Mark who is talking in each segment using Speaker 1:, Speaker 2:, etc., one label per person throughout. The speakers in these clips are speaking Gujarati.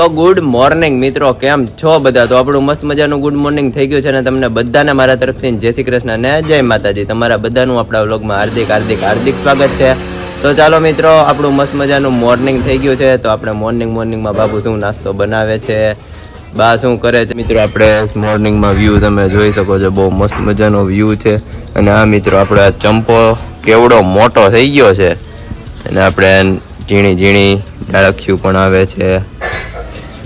Speaker 1: તો ગુડ મોર્નિંગ મિત્રો, કેમ છો બધા? તો આપણું મસ્ત મજાનું ગુડ મોર્નિંગ થઈ ગયું છે અને તમને બધાને મારા તરફથી જય શ્રી કૃષ્ણ ને જય માતાજી. તમારા બધાનું આપણા વ્લોગમાં હાર્દિક હાર્દિક હાર્દિક સ્વાગત છે. તો ચાલો મિત્રો, આપણું મસ્ત મજાનું મોર્નિંગ થઈ ગયું છે. તો આપણે મોર્નિંગ મોર્નિંગમાં બાબુ શું નાસ્તો બનાવે છે? બા શું કરે છે? મિત્રો, આપણે મોર્નિંગમાં વ્યૂ તમે જોઈ શકો છો. બહુ મસ્ત મજાનો વ્યૂ છે. અને આ મિત્રો, આપણે ચંપો કેવડો મોટો થઈ ગયો છે. અને આપણે ઝીણી ઝીણી ડાળખિયું પણ આવે છે.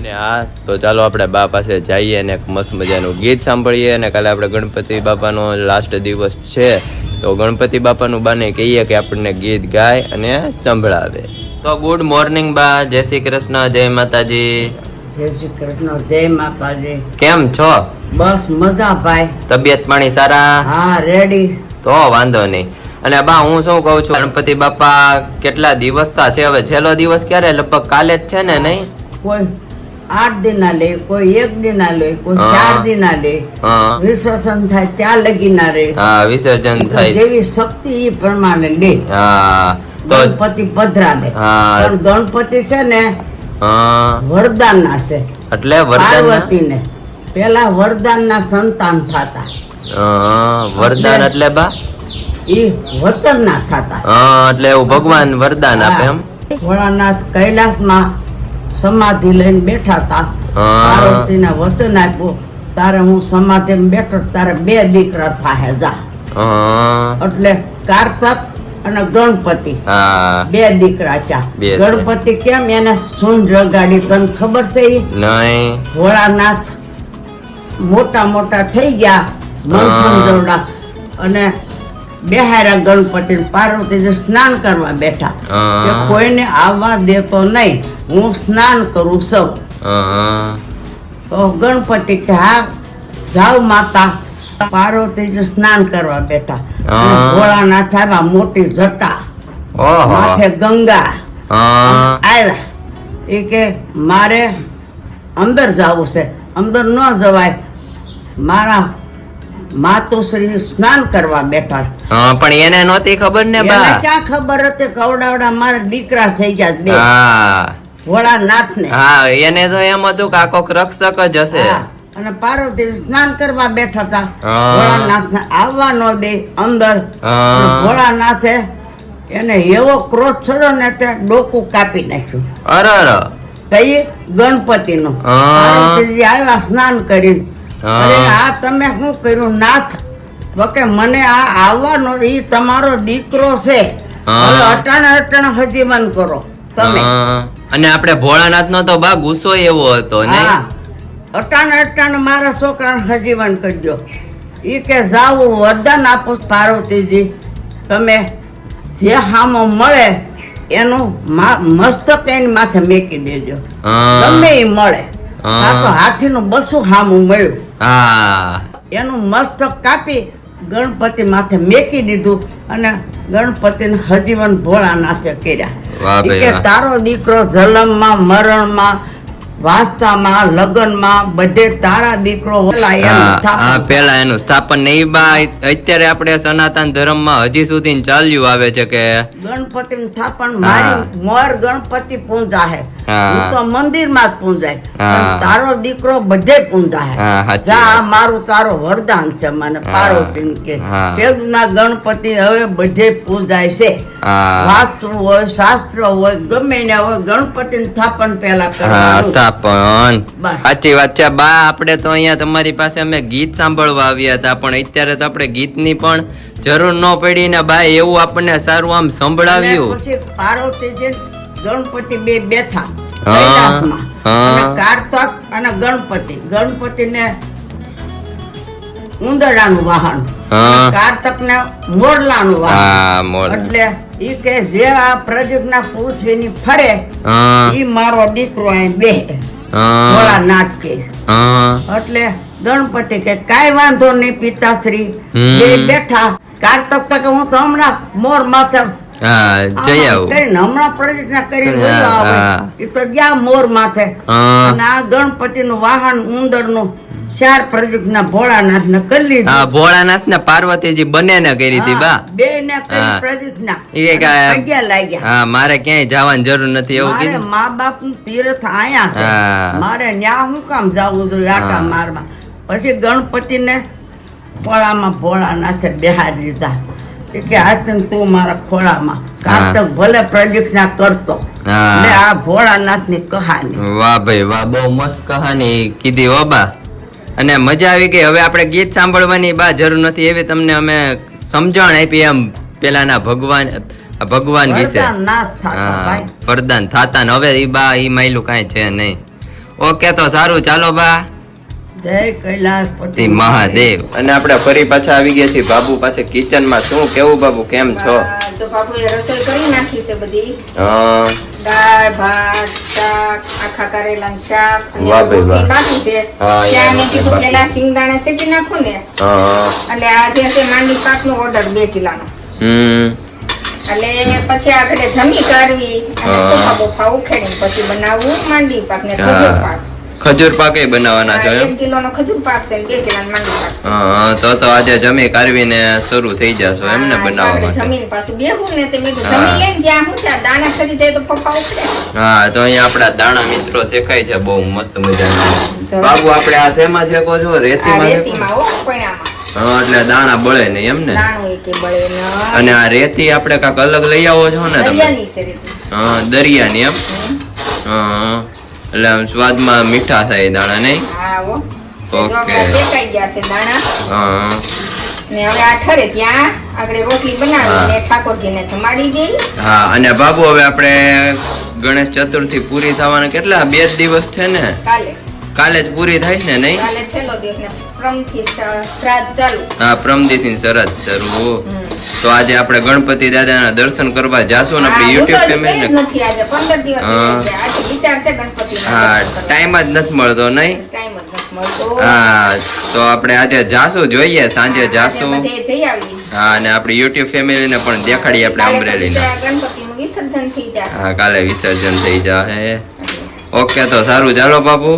Speaker 1: અને આ તો ચાલો આપણે બા પાસે જઈએ અને મસ્ત મજાનું ગીત સાંભળીએ અને કાલે આપણે ગણપતિ બાપાનો લાસ્ટ દિવસ છે. તો ગણપતિ બાપાનું બાને કહીએ કે આપણને ગીત ગાય અને સંભળાવે. તો ગુડ મોર્નિંગ બા જય શ્રી કૃષ્ણ જય માતાજી.
Speaker 2: જય શ્રી કૃષ્ણ જય માતાજી.
Speaker 1: કેમ છો?
Speaker 2: બસ મજા ભાઈ.
Speaker 1: તબિયત પાણી સારા?
Speaker 2: હા રેડી
Speaker 1: તો વાંધો નહીં. અને બા હું શું કહું છું? ગણપતિ બાપા કેટલા દિવસતા છે? હવે છેલ્લો દિવસ ક્યારે? લગભગ કાલે જ છે ને નહીં?
Speaker 2: કોઈ આઠ દિના લે કોઈ એક દિના લે કોઈ ચાર દિન ના
Speaker 1: લે
Speaker 2: વિસર્જન થાય ત્યાં લગી ના રે.
Speaker 1: હા વિસર્જન થાય.
Speaker 2: જેવી શક્તિ એ પ્રમાણે લે. ગણપતિ પધરા
Speaker 1: દે.
Speaker 2: પણ ગણપતિ છે ને વરદાન ના છે.
Speaker 1: એટલે
Speaker 2: પાર્વતી ને પેલા વરદાન ના સંતાન થતા.
Speaker 1: વરદાન એટલે બા?
Speaker 2: એ વચન ના થતા
Speaker 1: એટલે એવું ભગવાન વરદાન આપે એમ?
Speaker 2: ભોળાનાથ કૈલાસમાં સમાધિ લઈને બેઠા હતા પાર્વતીને વચન આપ્યું તારે હું સમાધિ બેઠો તારે બે દીકરા થાય જા. એટલે કારતક અને ગણપતિ બે દીકરા ચા ગણપતિ કેમ એને સૂંઢ રગાડી તને ખબર છે? ભોળાનાથ મોટા મોટા થઈ ગયા મંથન જોડા. અને બેહારા ગણપતિ પાર્વતી સ્નાન કરવા બેઠા. કે કોઈને આવવા દેતો નહીં. હું સ્નાન કરું સૌ તો ગણપતિ કે હા જાઓ માતા. પાર્વતી સ્નાન કરવા બેઠા. ભોળાનાથ આવ્યા મોટી જટા. માથે ગંગા. આવ્યા એ કે મારે અંદર જવું છે. અંદર ન જવાય. મારા માતુશ્રી સ્નાન કરવા બેઠા
Speaker 1: પણ એને નહોતી ખબર ને બા?
Speaker 2: ક્યાં ખબર હતી? કવડાવડા મારા દીકરા થઈ ગયા બે.
Speaker 1: ભોળા
Speaker 2: નાથ ને
Speaker 1: હા એને તો એમ હતું કે આ રક્ષક જ હશે.
Speaker 2: અને પાર્વતી સ્નાન કરવા બેઠા હતા. ભોળાનાથ ને આવવા ન દે અંદર. ભોળાનાથે એને એવો ક્રોધ ચડ્યો ને તે ડોકું કાપી નાખ્યું.
Speaker 1: અરે અરે
Speaker 2: કઈ ગણપતિ નું. આવ્યા સ્નાન કરીને આ તમે શું કર્યું? નાથ. કે મને આ આવવાનો એ તમારો દીકરો છે. અટણ અટણ હજી મન કરો. તમે.
Speaker 1: અને આપણે ભોળાનાથ નો તો બા ગુસ્સો એવો હતો ને
Speaker 2: અટણ અટાણે મારા છોકરા હજીવન કરજો. એ કે જાવું વરદાન આપો પાર્વતીજી. તમે જે હામો મળે એનું મસ્તક એની માથે મેકી દેજો. ગમે એ મળે. હાથી હાથીનું બસું હામું મળ્યું.
Speaker 1: હા
Speaker 2: એનું મસ્તક કાપી ગણપતિ માથે મેકી દીધું અને ગણપતિને હજીવન ભોળાનાથે
Speaker 1: નાથે
Speaker 2: કર્યા કે. તારો દીકરો જલમમાં મરણમાં વાસ્તામાં લગ્નમાં બધે તારા દીકરો
Speaker 1: પેલા એનું સ્થાપન નહીં બા અત્યારે આપણે સનાતન ધર્મમાં હજી સુધી ચાલ્યું આવે છે કે
Speaker 2: ગણપતિ સ્થાપન મારી મોર ગણપતિ પૂંજા હે. તો મંદિરમાં જ પૂંજાય. તારો દીકરો બધે પૂંજા હે જા મારું તારો વરદાન છે મને. પાર્વતી કે. તેજના ગણપતિ હવે બધે પૂંજાય છે. વાસ્તુ હોય શાસ્ત્ર હોય ગમે ને હોય ગણપતિ સ્થાપન પેલા
Speaker 1: હા
Speaker 2: કરવાનું
Speaker 1: સ્થાપન સાચી વાત છે. બા આપણે તો અહીંયા તમારી પાસે અમે ગીત સાંભળવા આવ્યા હતા પણ અત્યારે તો આપણે ગીતની પણ જરૂર ન પડી ને બા એવું આપણને સારું આમ સંભળાવ્યું.
Speaker 2: ગણપતિ બે બેઠા કારતક અને ગણપતિ. ગણપતિ ગણપતિને ઉંદરડાનું વાહન.
Speaker 1: કારતક
Speaker 2: કાર્તક ને મોરલાનું વાહન. એટલે ઈ કે જે આ પ્રજ્ઞા પૃથ્વીની ફરે ઈ મારો દીકરો અહીં બે ભોળાનાથ કે એટલે ગણપતિ કે કાંઈ વાંધો નહીં પિતાશ્રી. બે બેઠા. કાર્તક કે હું તો હમણાં મોર માથે હમણાં
Speaker 1: હા.
Speaker 2: એ તો ગયા મોર માથે. અને આ ગણપતિ નું વાહન ઉંદરનું ચાર પ્રદીપના ભોળાનાથને કરી લીધી.
Speaker 1: હા ભોળાનાથ ને પાર્વતીજી બંને ને કરી હતી બા
Speaker 2: બે. ને કરી. પ્રદીપના.
Speaker 1: એ કે
Speaker 2: લાગ્યા.
Speaker 1: હા મારે ક્યાંય જવાની જરૂર નથી એવું કીધું.
Speaker 2: મા બાપનું તીર્થ આયા છે. મારે ન્યા હું કામ જાવું જોઈએ આટા મારવા. પછી ગણપતિને ખોળામાં ભોળાનાથે બેહાડી દીધા. કે હાથ તું મારા ખોળામાં. કાતક ભલે પ્રદીક્ષના કરતો. આ ભોળાનાથની કહાની.
Speaker 1: વાહ ભાઈ વાહ બહુ મસ્ત કહાની કીધી હો બા. અને મજા આવી ગઈ હવે આપણે ગીત સાંભળવાની બા જરૂર નથી. એવી તમને અમે સમજણ આપી એમ પેલાના ભગવાન ભગવાન વિશે. વરદાન થાતા હવે ઈ બા ઈ માયલું કાંઈ છે નહીં. ઓકે તો સારું ચાલો બા.
Speaker 2: જય
Speaker 1: મહાદેવ. અને આપણે ફરી પાછા આવી ગયા છીએ બાબુ પાસે કિચનમાં શું કેવું બાબુ કેમ છો?
Speaker 3: તો બાબુ એ રસોઈ કરી નાખી છે બધી.
Speaker 1: હા.
Speaker 3: દાળ ભાત શાક આખા કરેલા શાક
Speaker 1: વાહ ભાઈ વાહ.
Speaker 3: બાકી છે. ત્યાં મેં કીધું પેલા સિંગદાણા શેકી નાખું ને
Speaker 1: હા.
Speaker 3: એટલે આજે છે માંડવી પાકનો ઓર્ડર બે કિલોનો.
Speaker 1: હમ.
Speaker 3: એટલે પછી આગળ જમી કાઢવી અને. ચોખા બોખા ઉખેડીને પછી બનાવવું માંડી પાક ને પાક.
Speaker 1: ખજૂર પાકે બનાવવાના છો એમ?
Speaker 3: કિલોનો ખજૂર પાક છે ને બે કિલોનો માંગી પાક
Speaker 1: હા તો તો આજે જમી કાઢવીને શરૂ થઈ જશો એમ ને બનાવવા માટે.
Speaker 3: જમીન પાછું બેહું ને તે મેં. જમી લઈને ત્યાં હું છે દાણા ખરી જાય તો પપ્પા ઉખડે
Speaker 1: હા તો અહીંયા આપડા દાણા મિત્રો શેકાય છે બહુ મસ્ત મજાના. બાબુ આપણે આ શેમાં શેકો છો? રેતીમાં?
Speaker 3: રેતીમાં ઓ પણામાં.
Speaker 1: એટલે દાણા બળે નહીં એમ ને? અને આ રેતી આપણે કંઈક અલગ લઈ આવો છો ને તમે? હા દરિયાની એમ. હા. એટલે આમ સ્વાદમાં મીઠા થાય દાણા નહીં?
Speaker 3: હા
Speaker 1: ઓકે.
Speaker 3: જો ગયા છે દાણા.
Speaker 1: હા.
Speaker 3: ને હવે આ ઠરે ત્યાં આગળ રોટલી બનાવીને ઠાકોરજીને જમાડી દઈ.
Speaker 1: હા અને બાબુ હવે આપણે ગણેશ ચતુર્થી પૂરી થવાના કેટલા? બે જ દિવસ છે ને?
Speaker 3: કાલે.
Speaker 1: કાલે જ પૂરી થાય ને નહીં?
Speaker 3: કાલે છેલ્લો દિવસ ને પ્રમથી શ્રાદ્ધ ચાલુ.
Speaker 1: હા પ્રમદીથી. તો આજે આપણે ગણપતિ દાદાના દર્શન કરવા જાશું ને આપણે યુટ્યુબ ફેમિલી હા. ટાઈમ જ નથી મળતો નહીં? હા તો આપણે આજે જાશું જોઈએ સાંજે જાશું. હા અને આપણી યુટ્યુબ ફેમિલીને પણ દેખાડીએ આપણે
Speaker 3: અમરેલી
Speaker 1: અમરેલીને હા કાલે વિસર્જન થઈ જાય ઓકે તો સારું ચાલો બાપુ.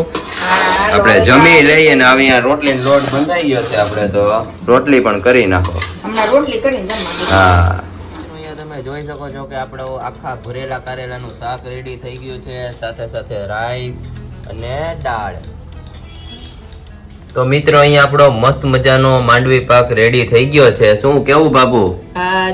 Speaker 1: આપણે જમી લઈએ ને આવી રોટલી લોટ બંધાઈ ગયો છે આપણે તો. રોટલી પણ કરી નાખો.
Speaker 3: હમણાં રોટલી કરીને જમવા
Speaker 1: હા. તમે જોઈ શકો છો કે આપણે આખા ભરેલા કારેલાનું શાક રેડી થઈ ગયું છે સાથે સાથે રાઈસ અને દાળ. તો મિત્રો અહીંયા આપણો મસ્ત મજાનો માંડવી પાક રેડી થઈ ગયો છે. શું કેવું બાબુ?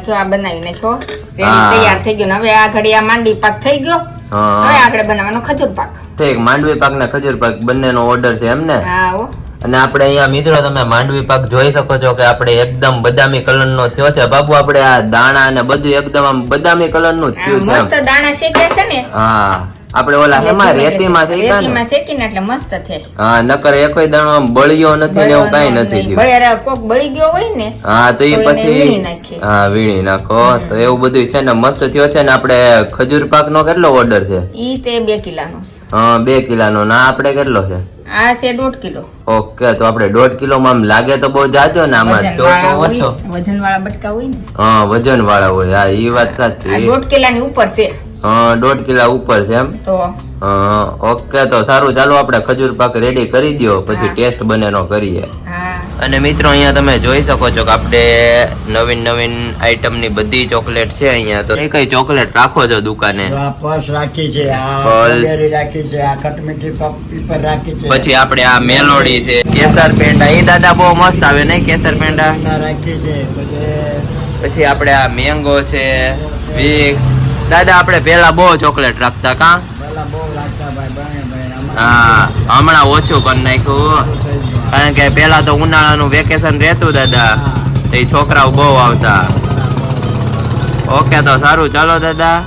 Speaker 3: જો આ બનાવી નાખો તૈયાર થઈ ગયો. ને હવે આ ઘડી આ માંડવી પાક થઈ ગયો. હવે
Speaker 1: હા
Speaker 3: આગળ બનાવવાનો ખજૂર પાક.
Speaker 1: ઠીક માંડવી પાક ને ખજૂર પાક બંનેનો ઓર્ડર છે એમ ને?
Speaker 3: હા હો.
Speaker 1: અને આપણે અહીંયા મિત્રો તમે માંડવી પાક જોઈ શકો છો કે આપણે એકદમ બદામી કલર નો થયો છે. બાબુ આપણે આ દાણા અને બધું એકદમ આમ બદામી કલરનું જ થયું છે
Speaker 3: મસ્ત દાણા છે ને?
Speaker 1: હા. આપણે ઓલા હેમાં રેતીમાં છે
Speaker 3: રેતીમાં શેકીને એટલે મસ્ત છે.
Speaker 1: હા નકર એકોય દાણો આમ બળ્યો નથી ને એવું કઈ નથી થયું.
Speaker 3: ભલે કોક બળી ગયો હોય ને
Speaker 1: હા તો એ પછી હા વીણી નાખો. તો એવું બધું છે ને મસ્ત થયો છે ને આપણે ખજૂર પાક નો કેટલો ઓર્ડર છે?
Speaker 3: ઈ તે બે કિલાનો છે.
Speaker 1: હા બે કિલાનો. ના આપણે કેટલો છે?
Speaker 3: આ છે દોઢ કિલો.
Speaker 1: ઓકે તો આપણે દોઢ કિલો માં લાગે તો બહુ જાજો ને આમાં
Speaker 3: ચોખ્ખો
Speaker 1: ઓછો.
Speaker 3: વજન વાળા બટકા હોય ને.
Speaker 1: હા વજન વાળા હોય. હા એ વાત સાચી.
Speaker 3: દોઢ કિલાની ઉપર છે.
Speaker 1: દોઢ કિલા ઉપર છે એમ?
Speaker 3: તો.
Speaker 1: ઓકે તો સારું. ચાલો આપણે ખજૂર પાક રેડી કરી દો પછી. ટેસ્ટ બનેનો કરીએ. અને મિત્રો અહીંયા તમે જોઈ શકો છો કે આપણે નવીન નવીન આઈટમની બધી ચોકલેટ છે અહીંયા. તો કઈ કઈ ચોકલેટ રાખો છો દુકાને?
Speaker 4: પર્સ રાખી છે આ. રાખી છે આ ખટમીઠી પીપર રાખી છે.
Speaker 1: પછી આપણે આ મેલોડી છે. કેસર પેંડા. એ દાદા બહુ મસ્ત આવે નહીં કેસર પેંડા?
Speaker 4: રાખી છે પછી
Speaker 1: પછી આપણે આ મેંગો છે વિક્સ દાદા આપણે પેલા બહુ ચોકલેટ રાખતા કા? હા હમણાં ઓછું કરી નાખ્યું. કારણ કે પેલા તો ઉનાળાનું વેકેશન રહેતું દાદા. તો એ છોકરાઓ બહુ આવતા. ઓકે તો સારું. ચાલો દાદા.